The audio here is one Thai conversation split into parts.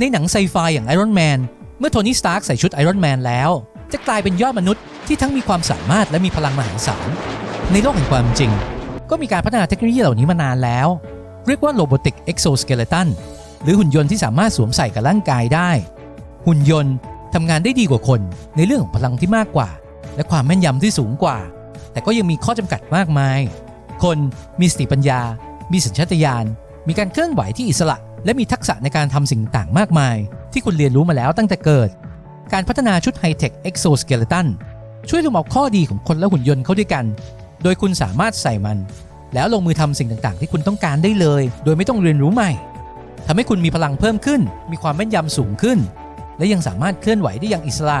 ในหนังไซไฟอย่างไอรอนแมนเมื่อโทนี่สตาร์กใส่ชุดไอรอนแมนแล้ว จะกลายเป็นยอดมนุษย์ที่ทั้งมีความสามารถและมีพลังมหาศาลในโลกแห่งความจริง ก็มีการพัฒนาเทคโนโลยีเหล่านี้มานานแล้ว เรียกว่าโ o บ o ติกเอ็กโซสเกเลตันหรือหุ่นยนต์ที่สามารถสวมใส่กับร่างกายได้ หุ่นยนต์ทำงานได้ดีกว่าคนในเรื่องของพลังที่มากกว่า และความแม่นยำที่สูงกว่า แต่ก็ยังมีข้อจำกัดมากมาย คนมีสติปัญญา มีสัญชาตญาณ มีการเคลื่อนไหวที่อิสระ และมีทักษะในการทำสิ่งต่างมากมาย ที่คุณเรียนรู้มาแล้วตั้งแต่เกิด การพัฒนาชุดไฮเทคเอ็กโซสเกเลตันช่วยรวมเอาข้อดีของคนและหุ่นยนต์เข้าด้วยกัน โดยคุณสามารถใส่มัน แล้วลงมือทำสิ่งต่างๆ ที่คุณต้องการได้เลย โดยไม่ต้องเรียนรู้ใหม่ทำให้คุณมีพลังเพิ่มขึ้น มีความแม่นยำสูงขึ้น และยังสามารถเคลื่อนไหวได้อย่างอิสระ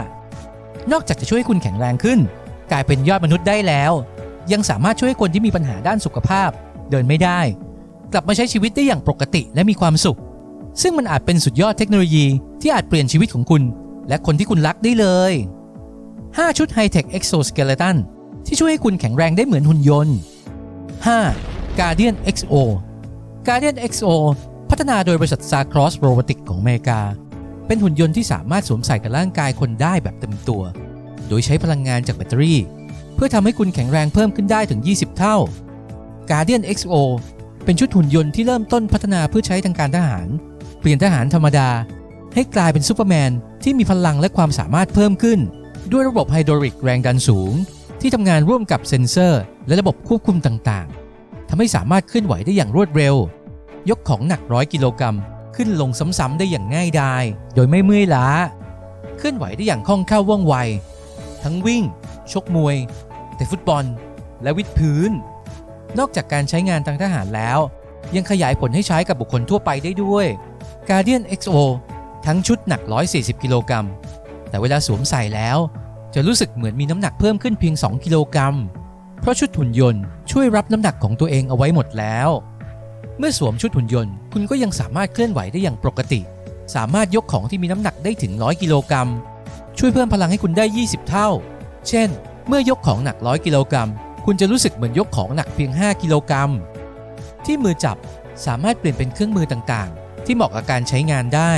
นอกจากจะช่วยให้คุณแข็งแรงขึ้น กลายเป็นยอดมนุษย์ได้แล้ว ยังสามารถช่วยคนที่มีปัญหาด้านสุขภาพ เดินไม่ได้ กลับมาใช้ชีวิตได้อย่างปกติและมีความสุข ซึ่งมันอาจเป็นสุดยอดเทคโนโลยีที่อาจเปลี่ยนชีวิตของคุณ และคนที่คุณรักได้เลย 5 ชุดไฮเทคเอ็กโซสเกเลตันที่ช่วยให้คุณแข็งแรงได้เหมือนหุ่นยนต์ 5. Guardian XO Guardian XO พัฒนาโดยบริษัท Sacross Robotics ของอเมริกา เป็นหุ่นยนต์ที่สามารถสวมใส่กับร่างกายคนได้แบบเต็มตัว โดยใช้พลังงานจากแบตเตอรี่ เพื่อทำให้คุณแข็งแรงเพิ่มขึ้นได้ถึง 20 เท่า Guardian XO เป็นชุดหุ่นยนต์ที่เริ่มต้นพัฒนาเพื่อใช้ทางการทหาร เปลี่ยนทหารธรรมดา ให้กลายเป็นซูเปอร์แมนที่มีพลังและความสามารถเพิ่มขึ้น ด้วยระบบไฮดรอลิกแรงดันสูง ที่ทำงานร่วมกับเซ็นเซอร์ และระบบควบคุมต่างๆทำให้สามารถเคลื่อนไหวได้อย่างรวดเร็ว ยกของหนักร้อยกิโลกรัมขึ้นลงซ้ำๆได้อย่างง่ายดาย โดยไม่เมื่อยล้า เคลื่อนไหวได้อย่างคล่องแคล่วว่องไว ทั้งวิ่ง ชกมวยเตะฟุตบอล และวิดพื้น นอกจากการใช้งานทางทหารแล้ว ยังขยายผลให้ใช้กับบุคคลทั่วไปได้ด้วย Guardian XO ทั้งชุดหนัก 140 กิโลกรัม แต่เวลาสวมใส่แล้ว จะรู้สึกเหมือนมีน้ำหนักเพิ่มขึ้นเพียง 2 กิโลกรัม เพราะชุดหุ่นยนต์ช่วยรับน้ำหนักของตัวเองเอาไว้หมดแล้ว เมื่อสวมชุดหุ่นยนต์ คุณก็ยังสามารถเคลื่อนไหวได้อย่างปกติ สามารถยกของที่มีน้ำหนักได้ถึง 100 กิโลกรัม ช่วยเพิ่มพลังให้คุณได้ 20 เท่า เช่น เมื่อยกของหนัก 100 กิโลกรัม คุณจะรู้สึกเหมือนยกของหนักเพียง 5 กิโลกรัม ที่มือจับสามารถเปลี่ยนเป็นเครื่องมือต่างๆ ที่เหมาะกับการใช้งานได้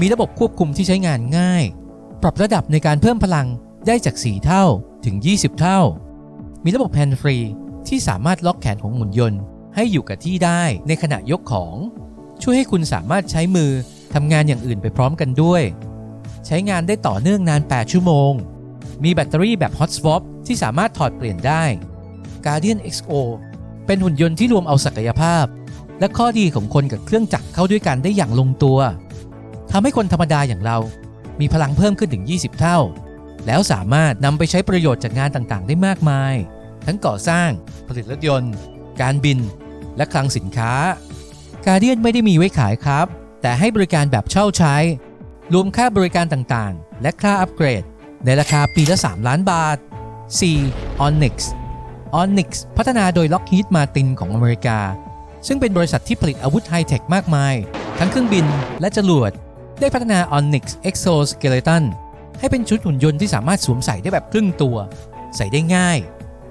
มีระบบควบคุมที่ใช้งานง่าย ปรับระดับในการเพิ่มพลังได้จาก 4 เท่าถึง 20 เท่า มีระบบแฮนด์ฟรีที่สามารถล็อกแขนของหมุนยนต์ ให้อยู่กับที่ได้ในขณะยกของ ช่วยให้คุณสามารถใช้มือทำงานอย่างอื่นไปพร้อมกันด้วย ใช้งานได้ต่อเนื่องนาน 8 ชั่วโมง มีแบตเตอรี่แบบ Hot Swap ที่สามารถถอดเปลี่ยนได้ Guardian XO เป็นหุ่นยนต์ที่รวมเอาศักยภาพ และข้อดีของคนกับเครื่องจักรเข้าด้วยกันได้อย่างลงตัวทำให้คนธรรมดาอย่างเรา มีพลังเพิ่มขึ้นถึง 20 เท่า แล้วสามารถนำไปใช้ประโยชน์จากงานต่างๆ ได้มากมาย ทั้งก่อสร้าง ผลิตรถยนต์ การบิน และคลังสินค้า Guardian ไม่ได้มีไว้ขายครับ แต่ให้บริการแบบเช่าใช้ รวมค่าบริการต่างๆ และค่าอัปเกรด ในราคาปีละ 3 ล้านบาท 4. Onyx Onyx พัฒนาโดย Lockheed Martin ของอเมริกา ซึ่งเป็นบริษัทที่ผลิตอาวุธไฮเทคมากมาย ทั้งเครื่องบินและจรวด ได้พัฒนา Onyx Exoskeleton ให้เป็นชุดหุ่นยนต์ที่สามารถสวมใส่ได้แบบครึ่งตัว ใส่ได้ง่าย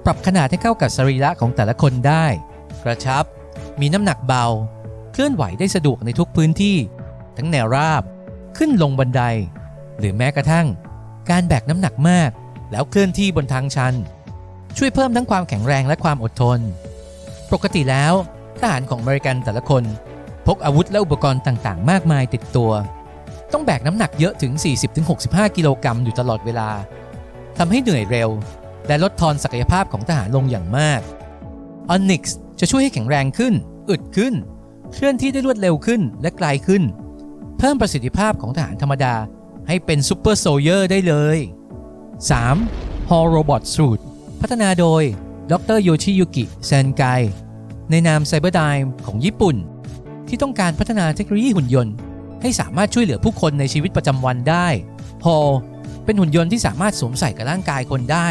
ปรับขนาดให้เข้ากับสรีระของแต่ละคนได้ กระชับ มีน้ำหนักเบา เคลื่อนไหวได้สะดวกในทุกพื้นที่ ทั้งแนวราบ ขึ้นลงบันได หรือแม้กระทั่ง การแบกน้ำหนักมาก แล้วเคลื่อนที่บนทางชัน ช่วยเพิ่มทั้งความแข็งแรงและความอดทน ปกติแล้วทหารของอเมริกันแต่ละคน พกอาวุธและอุปกรณ์ต่างๆ มากมายติดตัว ต้องแบกน้ำหนักเยอะถึง 40-65 กิโลกรัมอยู่ตลอดเวลาทำให้เหนื่อยเร็ว และลดทอนศักยภาพของทหารลงอย่างมาก Onyx จะช่วยให้แข็งแรงขึ้น อึดขึ้น เคลื่อนที่ได้รวดเร็วขึ้นและไกลขึ้น เพิ่มประสิทธิภาพของทหารธรรมดา ให้เป็นซูเปอร์โซเยอร์ได้เลย 3. Hall Robot Suit พัฒนาโดย ดรโยชิยุกิเซนไกในนาม Cyberdyne ของญี่ปุ่น ที่ต้องการพัฒนาเทคโนโลยีหุ่นยนต์ ให้สามารถช่วยเหลือผู้คนในชีวิตประจำวันได้ Hall เป็นหุ่นยนต์ที่สามารถสวมใส่กับร่างกายคนได้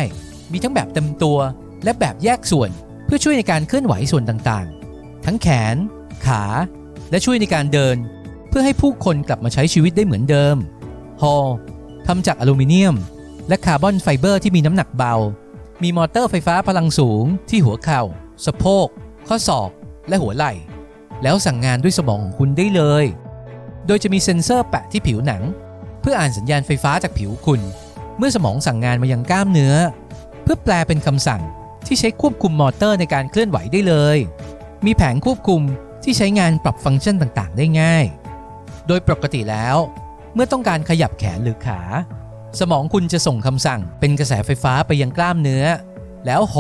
มีทั้งแบบเต็มตัวและแบบแยกส่วนเพื่อช่วยในการเคลื่อนไหวส่วนต่างๆ ทั้งแขน ขา และช่วยในการเดิน เพื่อให้ผู้คนกลับมาใช้ชีวิตได้เหมือนเดิม ฮอลทำจากอลูมิเนียม และคาร์บอนไฟเบอร์ที่มีน้ำหนักเบา มีมอเตอร์ไฟฟ้าพลังสูงที่หัวเข่า สะโพก ข้อศอก และหัวไหล่ แล้วสั่งงานด้วยสมองของคุณได้เลย โดยจะมีเซ็นเซอร์แปะที่ผิวหนัง เพื่ออ่านสัญญาณไฟฟ้าจากผิวคุณ เมื่อสมองสั่งงานมายังกล้ามเนื้อ เพื่อแปลเป็นคำสั่งที่ใช้ควบคุมมอเตอร์ในการเคลื่อนไหวได้เลย มีแผงควบคุมที่ใช้งานปรับฟังก์ชันต่างๆ ได้ง่าย โดยปกติแล้ว เมื่อต้องการขยับแขนหรือขา สมองคุณจะส่งคำสั่งเป็นกระแสไฟฟ้าไปยังกล้ามเนื้อ แล้วโฮ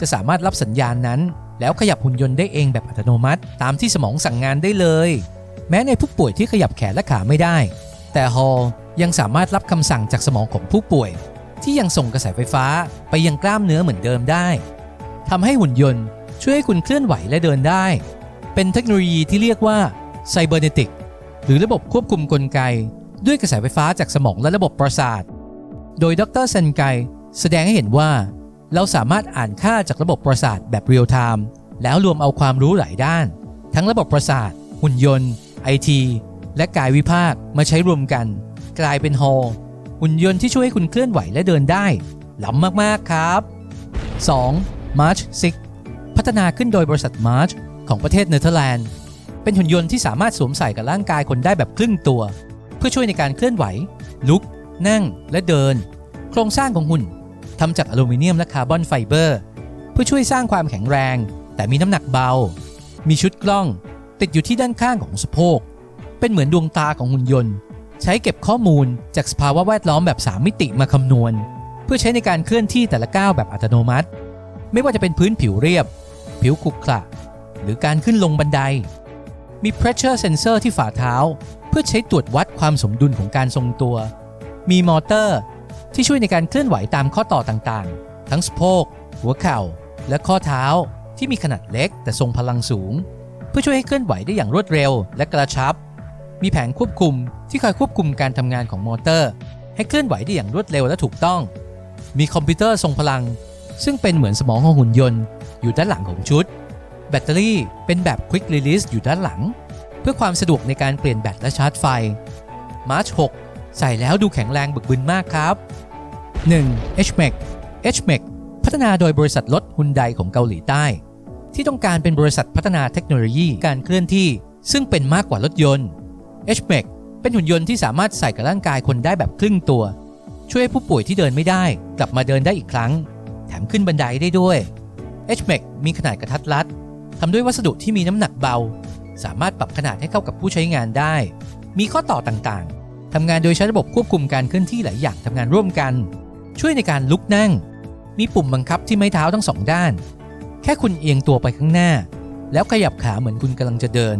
จะสามารถรับสัญญาณนั้น แล้วขยับหุ่นยนต์ได้เองแบบอัตโนมัติ ตามที่สมองสั่งงานได้เลย แม้ในผู้ป่วยที่ขยับแขนและขาไม่ได้ แต่ฮอยังสามารถรับคำสั่งจากสมองของผู้ป่วย ที่ยังส่งกระแสไฟฟ้าไปยังกล้ามเนื้อเหมือนเดิมได้ทำให้หุ่นยนต์ช่วยให้คุณเคลื่อนไหวและเดินได้ เป็นเทคโนโลยีที่เรียกว่าไหรือระบบควบคุมกลไก ด้วยกระแสไฟฟ้าจากสมองและระบบประสาท โดยดรเซนไกแสดงให้เห็นว่า เราสามารถอ่านค่าจากระบบประสาทแบบเรียลไทม์แล้วรวมเอาความรู้หลายด้าน ทั้งระบบประสาท หุ่นยนต์ไอทีและกายวิภาคมาใช้รวมกัน กลายเป็นฮอลหุ่นยนต์ที่ช่วยให้คุณเคลื่อนไหวและเดินได้ล้ำมาก ๆ ครับ 2. March 6พัฒนาขึ้นโดยบริษัท March ของประเทศเนเธอร์แลนด์ เป็นหุ่นยนต์ที่สามารถสวมใส่กับร่างกายคนได้แบบครึ่งตัว เพื่อช่วยในการเคลื่อนไหว ลุก นั่งและเดิน โครงสร้างของหุ่นทำจากอลูมิเนียมและคาร์บอนไฟเบอร์ เพื่อช่วยสร้างความแข็งแรง แต่มีน้ำหนักเบา มีชุดกล้อง ติดอยู่ที่ด้านข้างของสะโพก เป็นเหมือนดวงตาของหุ่นยนต์ ใช้เก็บข้อมูลจากสภาวะแวดล้อมแบบ 3 มิติมาคำนวณ เพื่อใช้ในการเคลื่อนที่แต่ละก้าวแบบอัตโนมัติ ไม่ว่าจะเป็นพื้นผิวเรียบ ผิวขรุขระหรือการขึ้นลงบันได มี pressure sensor ที่ฝ่าเท้า เพื่อใช้ตรวจวัดความสมดุลของการทรงตัว มีมอเตอร์ ที่ช่วยในการเคลื่อนไหวตามข้อต่อต่างๆ ทั้งสะโพก หัวเข่า และข้อเท้าที่มีขนาดเล็กแต่ทรงพลังสูง เพื่อช่วยให้เคลื่อนไหวได้อย่างรวดเร็วและกระชับ มีแผงควบคุมที่คอยควบคุมการทำงานของมอเตอร์ ให้เคลื่อนไหวได้อย่างรวดเร็วและถูกต้อง มีคอมพิวเตอร์ทรงพลัง ซึ่งเป็นเหมือนสมองของหุ่นยนต์ อยู่ด้านหลังของชุด แบตเตอรี่เป็นแบบ Quick Release อยู่ด้านหลัง เพื่อความสะดวกในการเปลี่ยนแบตและชาร์จไฟ March 6 ใส่แล้วดูแข็งแรงบึกบึนมากครับ 1. HMAC HMAC พัฒนาโดยบริษัทรถฮุนไดของเกาหลีใต้ ที่ต้องการเป็นบริษัทพัฒนาเทคโนโลยีการเคลื่อนที่ ซึ่งเป็นมากกว่ารถยนต์ HMAC เป็นหุ่นยนต์ที่สามารถใส่กับร่างกายคนได้แบบครึ่งตัว ช่วยให้ผู้ป่วยที่เดินไม่ได้ กลับมาเดินได้อีกครั้ง แถมขึ้นบันไดได้ด้วย HMAC มีขนาดกระทัดรัด ทำด้วยวัสดุที่มีน้ำหนักเบา สามารถปรับขนาดให้เข้ากับผู้ใช้งานได้ มีข้อต่อต่างๆทำงานโดยใช้ระบบควบคุมการเคลื่อนที่หลายอย่างทำงานร่วมกัน ช่วยในการลุกนั่ง มีปุ่มบังคับที่ไม้เท้าทั้งสองด้าน แค่คุณเอียงตัวไปข้างหน้า แล้วขยับขาเหมือนคุณกำลังจะเดิน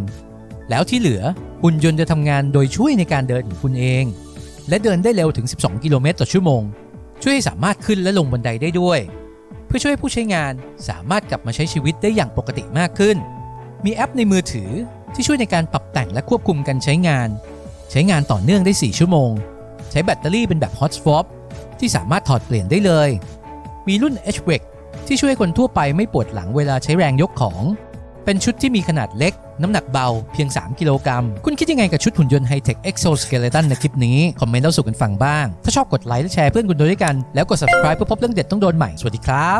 แล้วที่เหลือหุ่นยนต์จะทำงานโดยช่วยในการเดินของคุณเอง และเดินได้เร็วถึง 12 กิโลเมตรต่อชั่วโมง ช่วยให้สามารถขึ้นและลงบันไดได้ด้วย เพื่อช่วยให้ผู้ใช้งานสามารถกลับมาใช้ชีวิตได้อย่างปกติมากขึ้น มีแอปในมือถือที่ช่วยในการปรับแต่งและควบคุมการใช้งาน ใช้งานต่อเนื่องได้ 4 ชั่วโมง ใช้แบตเตอรี่เป็นแบบ Hot Swap ที่สามารถถอดเปลี่ยนได้เลย มีรุ่น h w e c ที่ช่วยคนทั่วไปไม่ปวดหลังเวลาใช้แรงยกของ เป็นชุดที่มีขนาดเล็ก น้ำหนักเบาเพียง 3 กิโลกรัม คุณคิดยังไงกับชุดหุ่นยนต์ไฮเทค Exoskeleton ในคลิปนี้ คอมเมนต์เล่าสู่กันฟังบ้าง ถ้าชอบกดไลค์และแชร์เพื่อนคุณด้วยกัน แล้วกด subscribe เพื่อพบเรื่องเด็ดต้องโดนใหม่ สวัสดีครับ